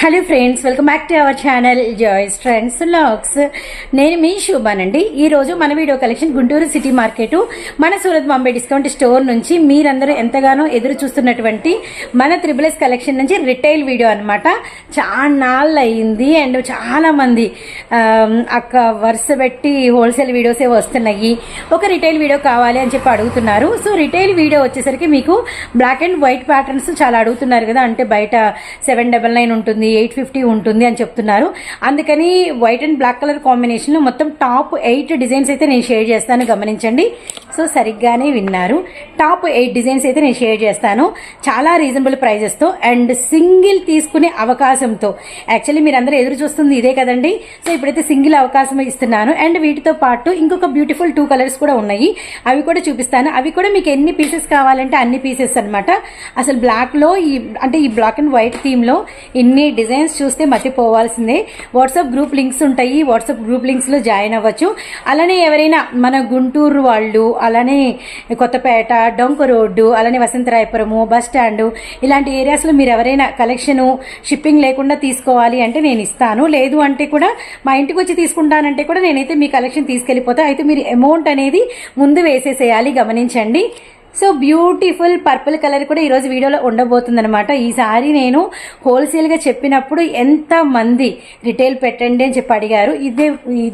Hello friends welcome back to our channel Joy's friends looks నేను మీ శుభానండి. ఈరోజు మన video collection Guntur city market మన సూరత్ బాంబే డిస్కౌంట్ స్టోర్ నుంచి మీరందరూ ఎంతగానో ఎదురు చూస్తున్నటువంటి మన త్రిబుల్ ఎస్ కలెక్షన్ నుంచి రిటైల్ వీడియో అనమాట చాలా నాళ్ళు అయింది అండ్ చాలామంది అక్క వరుస పెట్టి హోల్సేల్ వీడియోసే వస్తున్నాయి. ఒక రిటైల్ వీడియో కావాలి అని చెప్పి అడుగుతున్నారు. సో రిటైల్ వీడియో వచ్చేసరికి మీకు బ్లాక్ అండ్ వైట్ ప్యాటర్న్స్ చాలా అడుగుతున్నారు కదా. అంటే బయట సెవెన్ డబల్ నైన్ ఉంటుంది ఎయిట్ ఫిఫ్టీ ఉంటుంది అని చెప్తున్నారు. అందుకని వైట్ అండ్ బ్లాక్ కలర్ కాంబినేషన్లో మొత్తం టాప్ ఎయిట్ డిజైన్స్ అయితే నేను షేర్ చేస్తాను గమనించండి. సో సరిగ్గానే విన్నారు. టాప్ ఎయిట్ డిజైన్స్ అయితే నేను షేర్ చేస్తాను. చాలా రీజనబుల్ ప్రైజెస్తో అండ్ సింగిల్ తీసుకునే అవకాశంతో. యాక్చువల్లీ మీరు అందరూ ఎదురు చూస్తుంది ఇదే కదండి. సో ఇప్పుడైతే సింగిల్ అవకాశం ఇస్తున్నాను. అండ్ వీటితో పాటు ఇంకొక బ్యూటిఫుల్ టూ కలర్స్ కూడా ఉన్నాయి. అవి కూడా చూపిస్తాను. అవి కూడా మీకు ఎన్ని పీసెస్ కావాలంటే అన్ని పీసెస్ అన్నమాట. అసలు బ్లాక్లో ఈ అంటే ఈ బ్లాక్ అండ్ వైట్ థీమ్లో ఇన్ని డిజైన్స్ చూస్తే మర్చిపోవాల్సిందే. వాట్సాప్ గ్రూప్ లింక్స్ ఉంటాయి. వాట్సాప్ గ్రూప్ లింక్స్లో జాయిన్ అవ్వచ్చు. అలానే ఎవరైనా మన గుంటూరు వాళ్ళు అలానే కొత్తపేట డొంక రోడ్డు అలానే వసంతరాయపురము బస్ స్టాండ్ ఇలాంటి ఏరియాస్లో మీరు ఎవరైనా కలెక్షన్ షిప్పింగ్ లేకుండా తీసుకోవాలి అంటే నేను ఇస్తాను. లేదు అంటే కూడా మా ఇంటికి వచ్చి తీసుకుంటానంటే కూడా నేనైతే మీ కలెక్షన్ తీసుకెళ్ళిపోతా. అయితే మీరు అమౌంట్ అనేది ముందు వేసేసేయాలి. గమనించండి. సో బ్యూటిఫుల్ పర్పుల్ కలర్ కూడా ఈరోజు వీడియోలో ఉండబోతుంది అనమాట ఈసారి నేను హోల్సేల్గా చెప్పినప్పుడు ఎంత మంది రిటైల్ పెట్టండి అని చెప్పి అడిగారు. ఇదే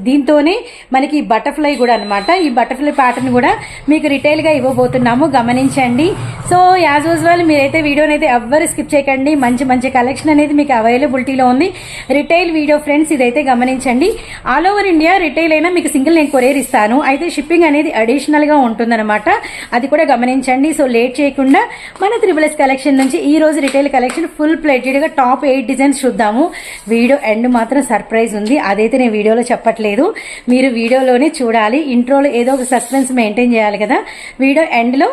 దీంతోనే మనకి ఈ బటర్ఫ్లై కూడా అనమాట ఈ బటర్ఫ్లై ప్యాటర్న్ కూడా మీకు రిటైల్గా ఇవ్వబోతున్నాము. గమనించండి. సో యాజ్ యూజువల్ మీరైతే వీడియోని అయితే ఎవ్వరు స్కిప్ చేయకండి. మంచి మంచి కలెక్షన్ అనేది మీకు అవైలబిలిటీలో ఉంది. రిటైల్ వీడియో ఫ్రెండ్స్ ఇదైతే గమనించండి. ఆల్ ఓవర్ ఇండియా రిటైల్ అయినా మీకు సింగిల్ నేను కొరేర్ ఇస్తాను. అయితే షిప్పింగ్ అనేది అడిషనల్గా ఉంటుందన్నమాట. అది కూడా గమనించండి. సో లేట్ చేయకుండా మన త్రిబుల్ ఎస్ కలెక్షన్ నుంచి ఈ రోజు రిటైల్ కలెక్షన్ ఫుల్ ప్లేటెడ్గా టాప్ ఎయిట్ డిజైన్స్ చూద్దాము. వీడియో ఎండ్ మాత్రం సర్ప్రైజ్ ఉంది. అదైతే నేను వీడియోలో చెప్పట్లేదు. మీరు వీడియోలోనే చూడాలి. ఇంట్రోలో ఏదో ఒక సస్పెన్స్ మెయింటైన్ చేయాలి కదా. వీడియో ఎండ్లో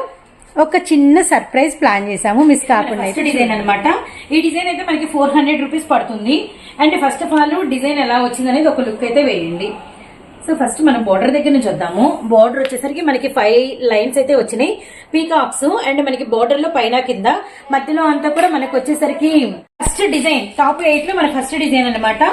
ఒక చిన్న సర్ప్రైజ్ ప్లాన్ చేసాము మిస్ కాకుండా డిజైన్ అనమాట ఈ డిజైన్ అయితే మనకి ఫోర్ హండ్రెడ్ రూపీస్ పడుతుంది. And first of all design ఎలా వచ్చింది అనేది ఒక లుక్ అయితే వేయండి. సో ఫస్ట్ మనం బోర్డర్ దగ్గర నుంచి వద్దాము. బోర్డర్ వచ్చేసరికి మనకి ఫైవ్ లైన్స్ అయితే వచ్చినాయి. పీకాక్స్ అండ్ మనకి బోర్డర్లో పైన కింద. మధ్యలో అంతా కూడా మనకి వచ్చేసరికి ఫస్ట్ డిజైన్ టాప్ ఎయిట్లో మన ఫస్ట్ డిజైన్ అన్నమాట.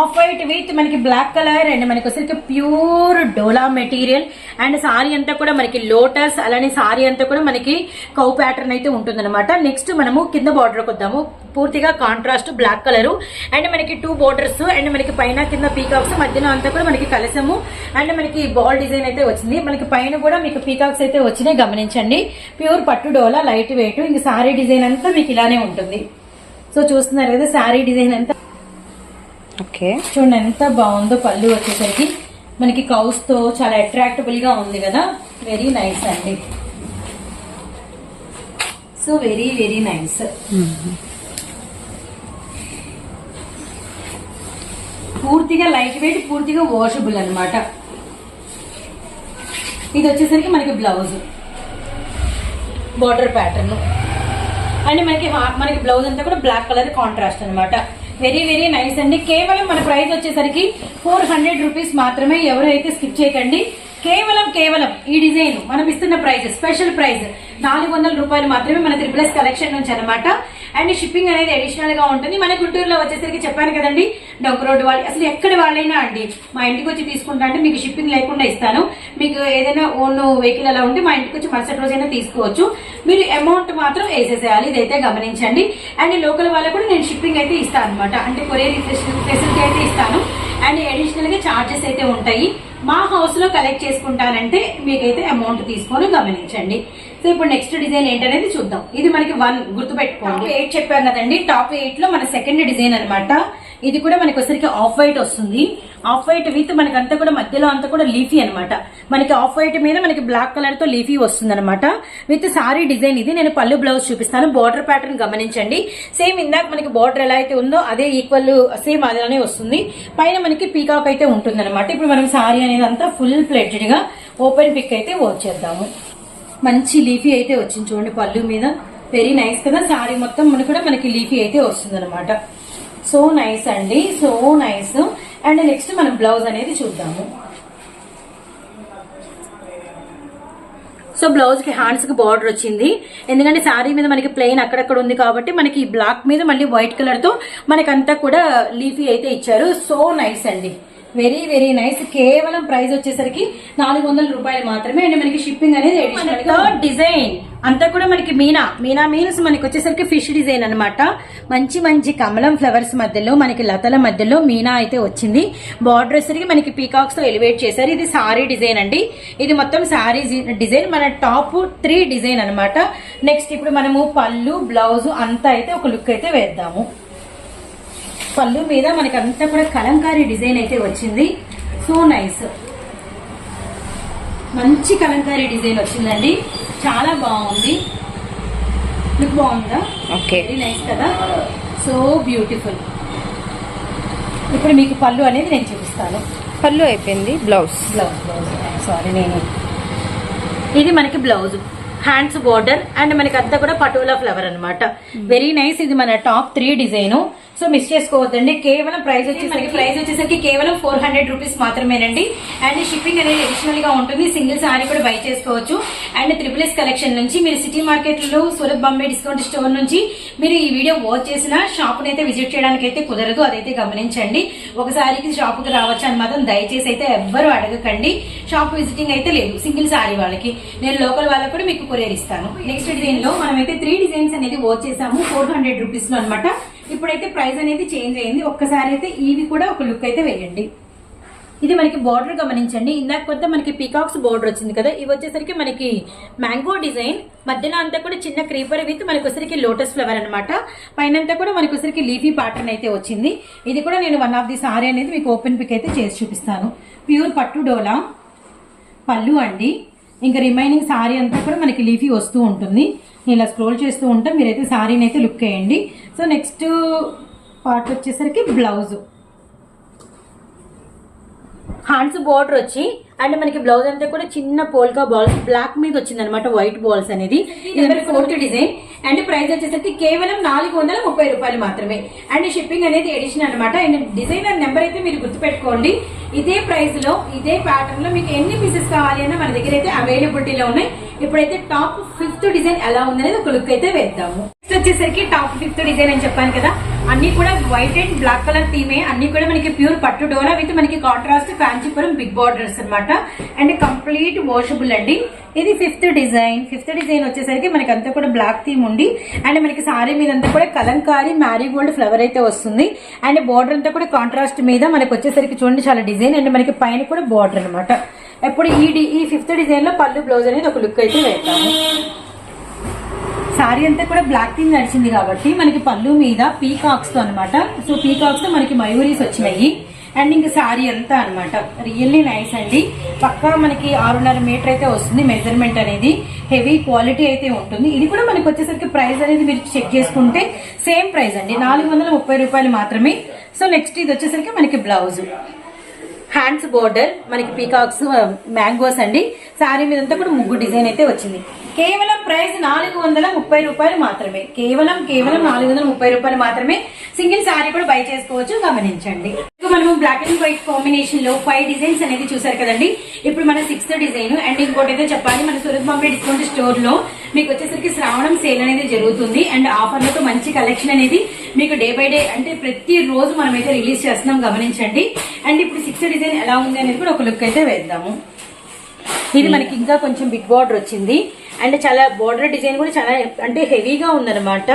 ఆఫ్ వైట్ విత్ మనకి బ్లాక్ కలర్ అండ్ మనకి వచ్చేసరికి pure dola material and sari అంతా కూడా మనకి లోటస్ అలానే సారీ అంతా కూడా మనకి కౌ ప్యాటర్న్ అయితే ఉంటుందన్నమాట. నెక్స్ట్ మనము కింద బార్డర్ వద్దాము. పూర్తిగా కాంట్రాస్ట్ బ్లాక్ కలర్ అండ్ మనకి టూ బోర్డర్స్ అండ్ మనకి పైన కింద పీకాక్స్ మధ్యలో అంతా కూడా మనకి కలసము అండ్ మనకి బాల్ డిజైన్ అయితే వచ్చింది. మనకి పైన కూడా మీకు పీకాక్స్ అయితే వచ్చినాయి గమనించండి. ప్యూర్ పట్టు డోలా లైట్ వెయిట్ ఇంక సారీ డిజైన్ అంతా మీకు ఇలానే ఉంటుంది. సో చూస్తున్నారు కదా సారీ డిజైన్ అంతా. ఓకే. చూడండి ఎంత బాగుందో పళ్ళు వచ్చేసరికి. మనకి కౌస్తో చాలా అట్రాక్టబుల్గా ఉంది కదా. వెరీ నైస్ అండి. సో వెరీ వెరీ నైస్ పూర్తిగా లైట్ వెయిట్ పూర్తిగా వాషబుల్ అన్నమాట. ఇది వచ్చేసరికి మనకి బ్లౌజ్ బార్డర్ ప్యాటర్న్ అండ్ మనకి మనకి బ్లౌజ్ అంతా కూడా బ్లాక్ కలర్ కాంట్రాస్ట్ అనమాట వెరీ వెరీ నైస్ అండి. కేవలం మన ప్రైస్ వచ్చేసరికి ఫోర్ హండ్రెడ్ రూపీస్ మాత్రమే ఎవరైతే స్కిప్ చేయకండి కేవలం కేవలం ఈ డిజైన్ మనం ఇస్తున్న ప్రైస్ స్పెషల్ ప్రైస్ నాలుగు వందల రూపాయలు మాత్రమే మన త్రిపుల్ ఎస్ కలెక్షన్ నుంచి అనమాట అండ్ షిప్పింగ్ అనేది అడిషనల్గా ఉంటుంది. మన గుంటూరులో వచ్చేసరికి చెప్పాను కదండి డొక్క రోడ్డు వాళ్ళు అసలు ఎక్కడ వాళ్ళైనా అండి మా ఇంటికి వచ్చి తీసుకుంటా అంటే మీకు షిప్పింగ్ లేకుండా ఇస్తాను. మీకు ఏదైనా ఓన్ వెహికల్ అలా ఉంటే మా ఇంటికి వచ్చి మరుసటి రోజైనా తీసుకోవచ్చు. మీరు అమౌంట్ మాత్రం వేసేసేయాలి ఇదైతే గమనించండి. అండ్ లోకల్ వాళ్ళకు కూడా నేను షిప్పింగ్ అయితే ఇస్తాను అనమాట అంటే కొరియర్ ఫెసిలిటీ అయితే ఇస్తాను. అండ్ అడిషనల్గా చార్జెస్ అయితే ఉంటాయి. మా హౌస్లో కలెక్ట్ చేసుకుంటానంటే మీకైతే అమౌంట్ తీసుకొని గమనించండి. సో ఇప్పుడు నెక్స్ట్ డిజైన్ ఏంటనేది చూద్దాం. ఇది మనకి వన్ గుర్తుపెట్టుకోండి. ఎయిట్ చెప్పాను కదండి. టాప్ ఎయిట్లో మన సెకండ్ డిజైన్ అనమాట ఇది కూడా మనకి ఒకసారికి ఆఫ్ వైట్ వస్తుంది. ఆఫ్ వైట్ విత్ మనకి అంతా కూడా మధ్యలో అంతా కూడా లీఫీ అనమాట మనకి ఆఫ్ వైట్ మీద మనకి బ్లాక్ కలర్తో లీఫీ వస్తుంది అనమాట విత్ సారీ డిజైన్ ఇది. నేను పళ్ళు బ్లౌజ్ చూపిస్తాను. బార్డర్ ప్యాటర్న్ గమనించండి. సేమ్ ఇందాక మనకి బార్డర్ ఎలా అయితే ఉందో అదే ఈక్వల్ సేమ్ అదేనే వస్తుంది. పైన మనకి పీకాక్ అయితే ఉంటుంది అనమాట ఇప్పుడు మనం సారీ అనేది అంతా ఫుల్ ప్లేటెడ్గా ఓపెన్ పిక్ అయితే వచ్చేద్దాము. మంచి లీఫీ అయితే వచ్చింది చూడండి పళ్ళు మీద. వెరీ నైస్ కదా. సారీ మొత్తం మనకి కూడా మనకి లీఫీ అయితే వస్తుంది అనమాట సో నైస్ అండి. సో నైస్ అండ్ నెక్స్ట్ మనం బ్లౌజ్ అనేది చూద్దాము. సో బ్లౌజ్కి హ్యాండ్స్కి బార్డర్ వచ్చింది. ఎందుకంటే శారీ మీద మనకి ప్లెయిన్ అక్కడక్కడ ఉంది కాబట్టి మనకి ఈ బ్లాక్ మీద మళ్ళీ వైట్ కలర్తో మనకంతా కూడా లీఫీ అయితే ఇచ్చారు. సో నైస్ అండి. వెరీ వెరీ నైస్ కేవలం ప్రైస్ వచ్చేసరికి నాలుగు వందల రూపాయలు మాత్రమే. అండ్ మనకి షిప్పింగ్ అనేది గా డిజైన్ అంతా కూడా మనకి మీనా. మీనా మీన్స్ మనకి వచ్చేసరికి ఫిష్ డిజైన్ అన్నమాట. మంచి మంచి కమలం ఫ్లవర్స్ మధ్యలో మనకి లతల మధ్యలో మీనా అయితే వచ్చింది. బార్డర్ వచ్చేసరికి మనకి పీకాక్స్తో ఎలివేట్ చేశారు. ఇది సారీ డిజైన్ అండి. ఇది మొత్తం సారీ డిజైన్ మన టాప్ త్రీ డిజైన్ అన్నమాట. నెక్స్ట్ ఇప్పుడు మనము పళ్ళు బ్లౌజ్ అంతా అయితే ఒక లుక్ అయితే వేద్దాము. పళ్ళు మీద మనకి అంతా కూడా కలంకారీ డిజైన్ అయితే వచ్చింది. So nice. మంచి కలంకారీ డిజైన్ వచ్చిందండి. చాలా బాగుంది. లుక్ బాగుందా? ఓకే. వెరీ నైస్ కదా? So beautiful. ఇప్పుడు మీకు పళ్ళు అనేది నేను చూపిస్తాను. పళ్ళు అయిపోయింది. బ్లౌజ్ బ్లౌజ్ బ్లౌజ్ సారీ నేను. ఇది మనకి బ్లౌజ్ హ్యాండ్స్ బోర్డర్ అండ్ మనకి అంతా కూడా పటోలా ఫ్లవర్ అన్నమాట. వెరీ నైస్ ఇది మన top three design. So miss చేసుకోవద్దండి. కేవలం ప్రైస్ వచ్చేసరికి ప్రైస్ వచ్చేసరికి కేవలం ఫోర్ హండ్రెడ్ రూపీస్ మాత్రమేనండి. అండ్ షిప్పింగ్ అనేది అడిషనల్గా ఉంటుంది. సింగిల్ సారీ కూడా బై చేసుకోవచ్చు. అండ్ త్రిపుల్ ఎస్ కలెక్షన్ నుంచి మీరు సిటీ మార్కెట్లో సూరత్ బాంబే డిస్కౌంట్ స్టోర్ నుంచి మీరు ఈ వీడియో వాచ్ చేసిన షాప్ అయితే విజిట్ చేయడానికి అయితే కుదరదు. అదైతే గమనించండి. ఒకసారికి షాప్కి రావచ్చు అని మాత్రం దయచేసి అయితే ఎవ్వరు అడగకండి. షాప్ విజిటింగ్ అయితే లేదు. సింగిల్ సారీ వాళ్ళకి. నేను లోకల్ వాళ్ళకి కూడా మీకు కొరియర్ ఇస్తాను. నెక్స్ట్ డిజైన్లో మనం అయితే త్రీ డిజైన్స్ అనేది వాచ్ చేసాము. ఫోర్ హండ్రెడ్ రూపీస్లో అనమాట ఇప్పుడైతే ప్రైస్ అనేది చేంజ్ అయింది. ఒక్కసారి అయితే ఇవి కూడా ఒక లుక్ అయితే వేయండి. ఇది మనకి బార్డర్ గమనించండి. ఇందాక కొత్త మనకి పీకాక్స్ బార్డర్ వచ్చింది కదా ఇవి వచ్చేసరికి మనకి మ్యాంగో డిజైన్ మధ్యలో అంతా కూడా చిన్న క్రీపర్ విత్ మనకి వచ్చరికి లోటస్ ఫ్లవర్ అనమాట పైనంతా కూడా మనకి వచ్చరికి లీఫీ ప్యాటర్న్ అయితే వచ్చింది. ఇది కూడా నేను వన్ ఆఫ్ ది సారీ అనేది మీకు ఓపెన్ పిక్ అయితే చేసి చూపిస్తాను. ప్యూర్ పట్టు డోలా పళ్ళు అండి. ఇంకా రిమైనింగ్ సారీ అంతా కూడా మనకి లీఫీ వస్తూ ఉంటుంది. ఇలా స్క్రోల్ చేస్తూ ఉంటే మీరైతే సారీని అయితే లుక్ వేయండి సో నెక్స్ట్ పార్ట్ వచ్చేసరికి బ్లౌజ్ హ్యాండ్స్ బోర్డర్ వచ్చి అండ్ మనకి బ్లౌజ్ అంతా కూడా చిన్న పోల్కా బాల్స్ బ్లాక్ మీద వచ్చింది అనమాట వైట్ బాల్స్ అనేది. ఇది ఫోర్త్ డిజైన్ అండ్ ప్రైస్ వచ్చేసరికి కేవలం నాలుగు వందల ముప్పై రూపాయలు మాత్రమే. అండ్ షిప్పింగ్ అనేది ఎడిషన్ అనమాట. అండ్ డిజైనర్ నెంబర్ అయితే మీరు గుర్తుపెట్టుకోండి. ఇదే ప్రైస్లో ఇదే ప్యాటర్న్లో మీకు ఎన్ని పీసెస్ కావాలి అన్న మన దగ్గర అయితే అవైలబిలిటీలో ఉన్నాయి. ఇప్పుడైతే టాప్ ఫిఫ్త్ డిజైన్ ఎలా ఉందనేది ఒక లుక్ అయితే వేద్దాము. నెక్స్ట్ వచ్చేసరికి టాప్ ఫిఫ్త్ డిజైన్ అని చెప్పాను కదా అన్ని కూడా వైట్ అండ్ బ్లాక్ కలర్ థీమే అన్ని కూడా మనకి ప్యూర్ పట్టు డోరా విత్ మనకి కాంట్రాస్ట్ కాంచీపురం బిగ్ బార్డర్స్ అన్నమాట. అండ్ కంప్లీట్ వాషబుల్ అండి. ఇది ఫిఫ్త్ డిజైన్ ఫిఫ్త్ డిజైన్ వచ్చేసరికి మనకి అంతా కూడా బ్లాక్ థీమ్ ఉండి అండ్ మనకి సారీ మీద అంతా కూడా కలంకారీ మ్యారీగోల్డ్ ఫ్లవర్ అయితే వస్తుంది. అండ్ బార్డర్ అంతా కూడా కాంట్రాస్ట్ మీద మనకి వచ్చేసరికి చూడండి చాలా డిజైన్ అండ్. మనకి పైన కూడా బార్డర్ అన్నమాట. ఇప్పుడు ఈ డి- ఈ ఫిఫ్త్ డిజైన్లో పళ్ళు బ్లౌజ్ అనేది ఒక లుక్ అయితే వేద్దాము. సారీ అంతా కూడా బ్లాక్ థింగ్ నడిచింది కాబట్టి మనకి పళ్ళు మీద పీకాక్స్తో అనమాట సో పీకాక్స్తో మనకి మయూరీస్ వచ్చినాయి. అండ్ ఇంకా సారీ అంతా అనమాట రియల్లీ నైస్ అండి. పక్కా మనకి ఆరున్నర మీటర్ అయితే వస్తుంది మెజర్మెంట్ అనేది. హెవీ క్వాలిటీ అయితే ఉంటుంది. ఇది కూడా మనకి వచ్చేసరికి ప్రైస్ అనేది మీరు చెక్ చేసుకుంటే సేమ్ ప్రైస్ అండి. నాలుగు వందల ముప్పై రూపాయలు మాత్రమే. సో నెక్స్ట్ ఇది వచ్చేసరికి మనకి బ్లౌజ్ హ్యాండ్స్ బోర్డర్ మనకి పీకాక్స్ మ్యాంగోస్ అండి. శారీ మీదంతా కూడా ముగ్గు డిజైన్ అయితే వచ్చింది. కేవలం ప్రైస్ నాలుగు వందల ముప్పై రూపాయలు మాత్రమే. కేవలం కేవలం నాలుగు వందల ముప్పై రూపాయలు మాత్రమే సింగిల్ శారీ కూడా బై చేసుకోవచ్చు. గమనించండి. మనం మనము బ్లాక్ అండ్ వైట్ కాంబినేషన్లో ఫైవ్ డిజైన్స్ అనేది చూసారు కదండి. ఇప్పుడు మన సిక్స్త్ డిజైన్ అండ్ ఇంకోటి అయితే చెప్పాలి. మన సూరత్ బాంబే డిస్కౌంట్ స్టోర్లో మీకు వచ్చేసరికి శ్రావణం సేల్ అనేది జరుగుతుంది. అండ్ ఆఫర్లతో మంచి కలెక్షన్ అనేది మీకు డే బై డే అంటే ప్రతి రోజు మనం అయితే రిలీజ్ చేస్తున్నాం. గమనించండి. అండ్ ఇప్పుడు సిక్స్త్ డిజైన్ ఎలా ఉంది అనేది కూడా ఒక లుక్ అయితే వేద్దాము. ఇది మనకి ఇంకా కొంచెం బిగ్ బార్డర్ వచ్చింది. అండ్ చాలా బార్డర్ డిజైన్ కూడా చాలా అంటే హెవీగా ఉందన్నమాట.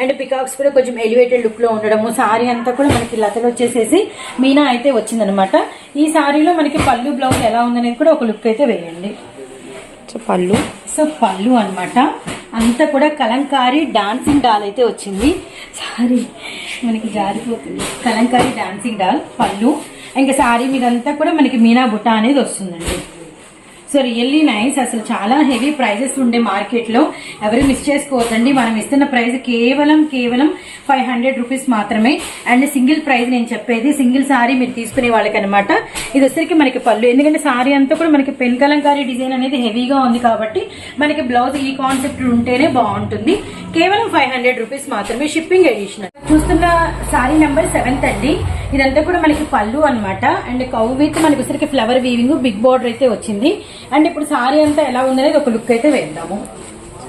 అండ్ పికాక్స్ కూడా కొంచెం ఎలివేటెడ్ లుక్లో ఉండడము సారీ అంతా కూడా మనకి లతలు వచ్చేసేసి మీనా అయితే వచ్చిందనమాట ఈ సారీలో మనకి పళ్ళు బ్లౌజ్ ఎలా ఉందనేది కూడా ఒక లుక్ అయితే వేయండి. సో పళ్ళు. సో పళ్ళు అన్నమాట. అంతా కూడా కలంకారీ డాన్సింగ్ డాల్ అయితే వచ్చింది. సారీ మనకి జారిపోతుంది. కలంకారీ డాన్సింగ్ డాల్ పళ్ళు. ఇంకా సారీ మీదంతా కూడా మనకి మీనా బుట్ట అనేది వస్తుందండి. సో రియల్లీ నైస్ అసలు చాలా హెవీ ప్రైజెస్ ఉండే మార్కెట్లో. ఎవరు మిస్ చేసుకోవద్దండి. మనం ఇస్తున్న ప్రైస్ కేవలం కేవలం ఫైవ్ హండ్రెడ్ రూపీస్ మాత్రమే. అండ్ సింగిల్ ప్రైస్ నేను చెప్పేది సింగిల్ సారీ మీరు తీసుకునే వాళ్ళకి అనమాట ఇది వచ్చరికి మనకి పళ్ళు. ఎందుకంటే సారీ అంతా కూడా మనకి పెన్ కలంకారీ డిజైన్ అనేది హెవీగా ఉంది కాబట్టి మనకి బ్లౌజ్ ఈ కాన్సెప్ట్ ఉంటేనే బాగుంటుంది. కేవలం ఫైవ్ హండ్రెడ్ రూపీస్ మాత్రమే షిప్పింగ్ ఎడిషనల్ చూస్తున్న సారీ నెంబర్ సెవెంత్ అండి. ఇదంతా కూడా మనకి పళ్ళు అనమాట అండ్ కౌ విత్ మనకి వచ్చరికి ఫ్లవర్ వీవింగ్ బిగ్ బార్డర్ అయితే వచ్చింది. అండ్ ఇప్పుడు సారీ అంతా ఎలా ఉందనేది ఒక లుక్ అయితే వేద్దాము.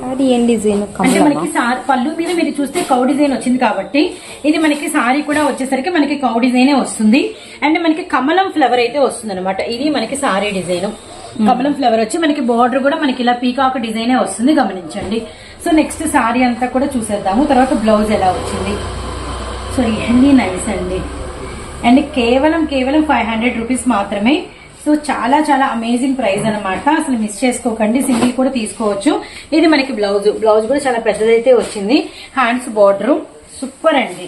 సారీ ఏం డిజైన్ అంటే మనకి సారీ పళ్ళు మీద మీరు చూస్తే కౌ డిజైన్ వచ్చింది కాబట్టి ఇది మనకి సారీ కూడా వచ్చేసరికి మనకి కౌ డిజైనే వస్తుంది. అండ్ మనకి కమలం ఫ్లవర్ అయితే వస్తుంది అనమాట ఇది మనకి సారీ డిజైన్. కమలం ఫ్లవర్ వచ్చి మనకి బార్డర్ కూడా మనకి ఇలా పీకాక్ డిజైనే వస్తుంది గమనించండి. సో నెక్స్ట్ సారీ అంతా కూడా చూసేద్దాము. తర్వాత బ్లౌజ్ ఎలా వచ్చింది. సో ఇవన్నీ నైస్ అండి. అండ్ కేవలం కేవలం ఫైవ్ హండ్రెడ్ రూపీస్ మాత్రమే సో చాలా చాలా అమేజింగ్ ప్రైస్ అన్నమాట. అసలు మిస్ చేసుకోకండి. సింగిల్ కూడా తీసుకోవచ్చు. ఇది మనకి బ్లౌజ్ బ్లౌజ్ కూడా చాలా పెద్దదైతే వచ్చింది. హ్యాండ్స్ బార్డర్ సూపర్ అండి.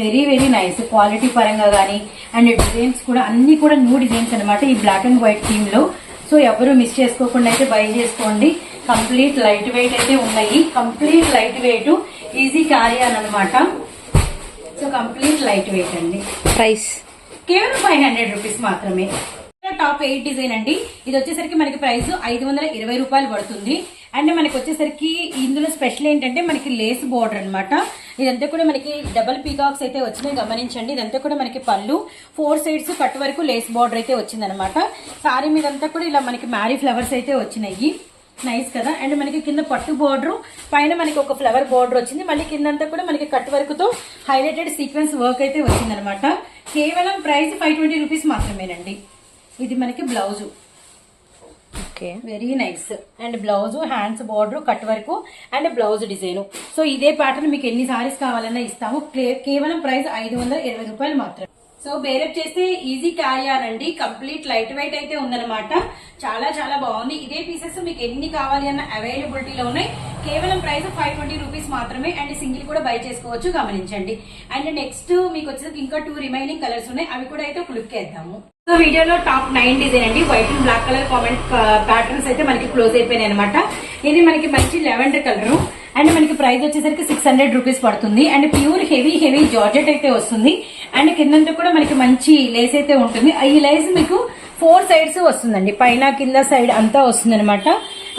వెరీ వెరీ నైస్ క్వాలిటీ పరంగా కానీ అండ్ డిజైన్స్ కూడా అన్ని కూడా న్యూ డిజైన్స్ అన్నమాట ఈ బ్లాక్ అండ్ వైట్ థీమ్లో. సో ఎవరు మిస్ చేసుకోకుండా అయితే బై చేసుకోండి. కంప్లీట్ లైట్ వెయిట్ అయితే ఉన్నాయి. Complete light weight easy carry అని అనమాట సో కంప్లీట్ లైట్ వెయిట్ అండి. ప్రైస్ కేవలం ఫైవ్ హండ్రెడ్ రూపీస్ మాత్రమే. టాప్ ఎయిట్ డిజైన్ అండి. ఇది వచ్చేసరికి మనకి ప్రైస్ ఐదు వందల ఇరవై రూపాయలు పడుతుంది. అండ్ మనకి వచ్చేసరికి ఇందులో స్పెషల్ ఏంటంటే మనకి లేస్ బోర్డర్ అనమాట ఇదంతా కూడా మనకి డబల్ పీకాక్స్ అయితే వచ్చినాయి గమనించండి. ఇదంతా కూడా మనకి పళ్ళు ఫోర్ సైడ్స్ కట్ వరకు లేస్ బార్డర్ అయితే వచ్చిందనమాట సారీ మీదంతా కూడా ఇలా మనకి మ్యారీ ఫ్లవర్స్ అయితే వచ్చినాయి. నైస్ కదా? అండ్ మనకి కింద పట్టు బోర్డర్ పైన మనకి ఒక ఫ్లవర్ బోర్డర్ వచ్చింది. మళ్ళీ కిందంతా కూడా మనకి కట్ వర్క్తో హైలైటెడ్ సీక్వెన్స్ వర్క్ అయితే వచ్చిందనమాట కేవలం ప్రైస్ ఫైవ్ ట్వంటీ రూపీస్ మాత్రమేనండి. ఇది మనకి blouse. Okay. Very nice and blouse hands border cut work and blouse design. So ఇదే ప్యాటర్న్ మీకు ఎన్ని సారీస్ కావాలన్నా ఇస్తాము. కేవలం ప్రైస్ ఐదు వందల ఇరవై రూపాయలు మాత్రమే. సో బేరప్ చేస్తే ఈజీ క్యారీ అనండి కంప్లీట్ లైట్ వెయిట్ అయితే ఉందన్నమాట. చాలా చాలా బాగుంది. ఇదే పీసెస్ మీకు ఎన్ని కావాలి అన్న అవైలబిలిటీలో ఉన్నాయి. కేవలం ప్రైస్ ఫైవ్ ట్వంటీ రూపీస్ మాత్రమే. అండ్ సింగిల్ కూడా బై చేసుకోవచ్చు. గమనించండి. అండ్ నెక్స్ట్ మీకు వచ్చేసరికి ఇంకా టూ రిమైనింగ్ కలర్స్ ఉన్నాయి. అవి కూడా అయితే ఒక లుక్ వేద్దాము సో వీడియోలో టాప్ నైన్ డిజైన్ అండి. White and black colour comment patterns అయితే మనకి క్లోజ్ అయిపోయినాయి అనమాట ఇది మనకి మంచి లెవెండర్ కలర్ అండ్ మనకి ప్రైస్ వచ్చేసరికి సిక్స్ హండ్రెడ్ రూపీస్ పడుతుంది. And pure heavy heavy georgette అయితే వస్తుంది. అండ్ కిందంతా కూడా మనకి మంచి లేస్ అయితే ఉంటుంది. ఈ లేస్ మీకు ఫోర్ సైడ్స్ వస్తుందండి. పైన కింద సైడ్ అంతా వస్తుంది అనమాట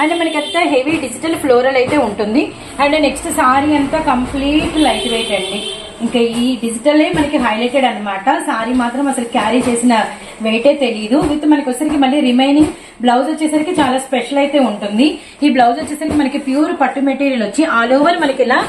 అండ్ మనకి అంతా హెవీ డిజిటల్ ఫ్లోరల్ అయితే ఉంటుంది. అండ్ నెక్స్ట్ సారీ అంతా కంప్లీట్ లైట్ వెయిట్ అండి. ఇంకా ఈ డిజిటలే మనకి హైలైటెడ్ అన్నమాట. సారీ మాత్రం అసలు క్యారీ చేసిన వెయిటే తెలియదు విత్ మనకి వచ్చేసరికి మళ్ళీ రిమైనింగ్ బ్లౌజ్ వచ్చేసరికి చాలా స్పెషల్ అయితే ఉంటుంది. ఈ బ్లౌజ్ వచ్చేసరికి మనకి ప్యూర్ పట్టు మెటీరియల్ వచ్చి ఆల్ ఓవర్ మనకి ఇలా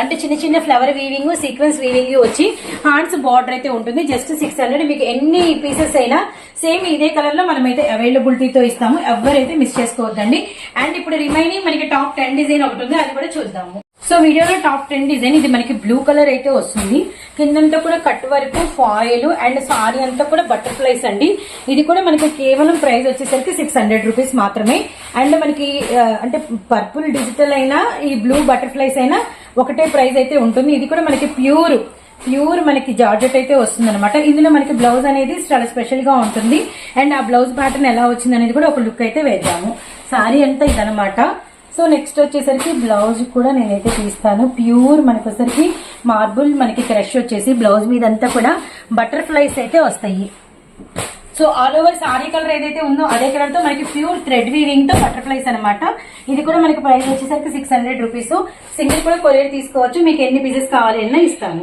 అంటే చిన్న చిన్న ఫ్లవర్ వీవింగ్ సీక్వెన్స్ వీవింగ్ వచ్చి హ్యాండ్స్ బార్డర్ అయితే ఉంటుంది. జస్ట్ సిక్స్ హండ్రెడ్ మీకు ఎన్ని పీసెస్ అయినా సేమ్ ఇదే కలర్లో మనమైతే అవైలబిలిటీతో ఇస్తాము. ఎవరైతే మిస్ చేసుకోవద్దండి. అండ్ ఇప్పుడు రిమైనింగ్ మనకి టాప్ టెన్ డిజైన్ ఒకటి ఉంది. అది కూడా చూద్దాము. సో వీడియోలో టాప్ టెన్ డిజైన్ ఇది మనకి బ్లూ కలర్ అయితే వస్తుంది. కిందంతా కూడా కట్ వరకు ఫాయిల్ అండ్ సారీ అంతా కూడా బటర్ఫ్లైస్ అండి. ఇది కూడా మనకి కేవలం ప్రైస్ వచ్చేసరికి సిక్స్ హండ్రెడ్ రూపీస్ మాత్రమే. అండ్ మనకి అంటే పర్పుల్ డిజిటల్ అయినా ఈ బ్లూ బటర్ఫ్లైస్ అయినా ఒకటే ప్రైస్ అయితే ఉంటుంది. ఇది కూడా మనకి ప్యూర్ ప్యూర్ మనకి జార్జెట్ అయితే వస్తుంది అనమాట ఇందులో మనకి బ్లౌజ్ అనేది చాలా స్పెషల్గా ఉంటుంది. అండ్ ఆ బ్లౌజ్ ప్యాటర్న్ ఎలా వచ్చింది అనేది కూడా ఒక లుక్ అయితే వేద్దాము. సారీ అంతా ఇదనమాట సో నెక్స్ట్ వచ్చేసరికి బ్లౌజ్ కూడా నేనైతే తీస్తాను. ప్యూర్ మనకి వచ్చేసరికి మార్బుల్ మనకి క్రష్ వచ్చేసి బ్లౌజ్ మీదంతా కూడా బటర్ఫ్లైస్ అయితే వస్తాయి. So all over sari colour ఏదైతే ఉందో అదే కలర్తో మనకి ప్యూర్ థ్రెడ్ వీవింగ్తో బటర్ఫ్లైస్ అనమాట ఇది కూడా మనకి ప్రైస్ వచ్చేసరికి సిక్స్ హండ్రెడ్ రూపీస్ సింగిల్ కూడా కొరియర్ తీసుకోవచ్చు. మీకు ఎన్ని పీసెస్ కావాలి అన్నా ఇస్తాను.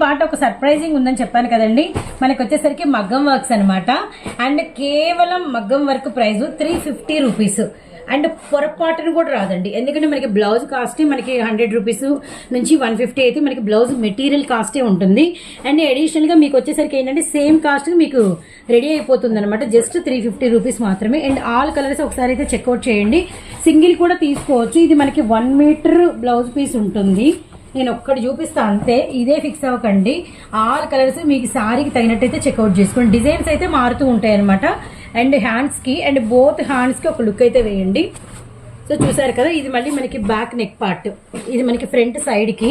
పాట ఒక సర్ప్రైజింగ్ ఉందని చెప్పాను కదండి. మనకు వచ్చేసరికి మగ్గం వర్క్స్ అనమాట అండ్ కేవలం మగ్గం work price three fifty rupees. And పొరపాటును కూడా రాదండి. ఎందుకంటే మనకి బ్లౌజ్ కాస్ట్ మనకి హండ్రెడ్ రూపీస్ నుంచి వన్ ఫిఫ్టీ అయితే మనకి బ్లౌజ్ మెటీరియల్ కాస్టే ఉంటుంది. అండ్ అడిషనల్గా మీకు వచ్చేసరికి ఏంటంటే సేమ్ కాస్ట్ మీకు రెడీ అయిపోతుంది అనమాట జస్ట్ త్రీ ఫిఫ్టీ రూపీస్ మాత్రమే. అండ్ ఆల్ కలర్స్ ఒకసారి అయితే చెక్అవుట్ చేయండి. సింగిల్ కూడా తీసుకోవచ్చు. ఇది మనకి వన్ మీటర్ బ్లౌజ్ పీస్ ఉంటుంది. నేను ఒక్కటి చూపిస్తా అంతే. ఇదే ఫిక్స్ అవ్వకండి. ఆల్ కలర్స్ మీకు శారీకి తగినట్టయితే చెక్అవుట్ చేసుకోండి. డిజైన్స్ అయితే మారుతూ ఉంటాయి అనమాట అండ్ హ్యాండ్స్కి అండ్ బోత్ హ్యాండ్స్కి ఒక లుక్ అయితే వేయండి. సో చూసారు కదా ఇది మళ్ళీ మనకి బ్యాక్ నెక్ పార్ట్ ఇది మనకి ఫ్రంట్ సైడ్కి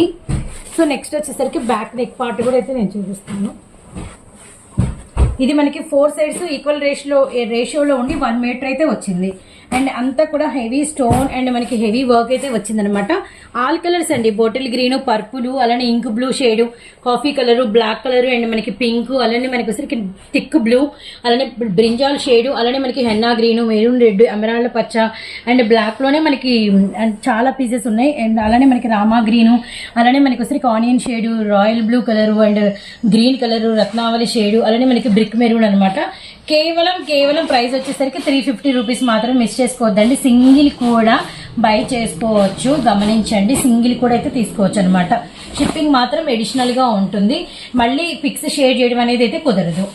సో నెక్స్ట్ వచ్చేసరికి బ్యాక్ నెక్ పార్ట్ కూడా అయితే నేను చూపిస్తాను. ఇది మనకి ఫోర్ సైడ్స్ ఈక్వల్ రేషియో రేషియోలో ఉండి వన్ మీటర్ అయితే వచ్చింది. అండ్ అంతా కూడా హెవీ స్టోన్ అండ్ మనకి హెవీ వర్క్ అయితే వచ్చిందనమాట. ఆల్ కలర్స్ అండి. బాటిల్ గ్రీన్ పర్పుల్ అలానే ink blue shade coffee colour black colour and మనకి పింక్ అలానే మనకి వచ్చరికి థిక్ బ్లూ అలానే బ్రింజాల్ షేడ్ అలానే మనకి henna green maroon red emerald పచ్చ అండ్ బ్లాక్లోనే మనకి చాలా పీసెస్ ఉన్నాయి. అండ్ అలానే మనకి రామా గ్రీన్ అలానే మనకి వచ్చరికి onion shade royal blue colour and green colour Ratnavali shade అలానే మనకి బ్రిక్ మెరూన్ అనమాట. కేవలం కేవలం ప్రైస్ వచ్చేసరికి త్రీ ఫిఫ్టీ రూపీస్ మాత్రం మిస్ చేసుకోవద్దండి. సింగిల్ కూడా బై చేసుకోవచ్చు. గమనించండి సింగిల్ కూడా అయితే తీసుకోవచ్చు అనమాట షిప్పింగ్ మాత్రం ఎడిషనల్గా ఉంటుంది. మళ్ళీ ఫిక్స్ షేర్ చేయడం అనేది అయితే కుదరదు.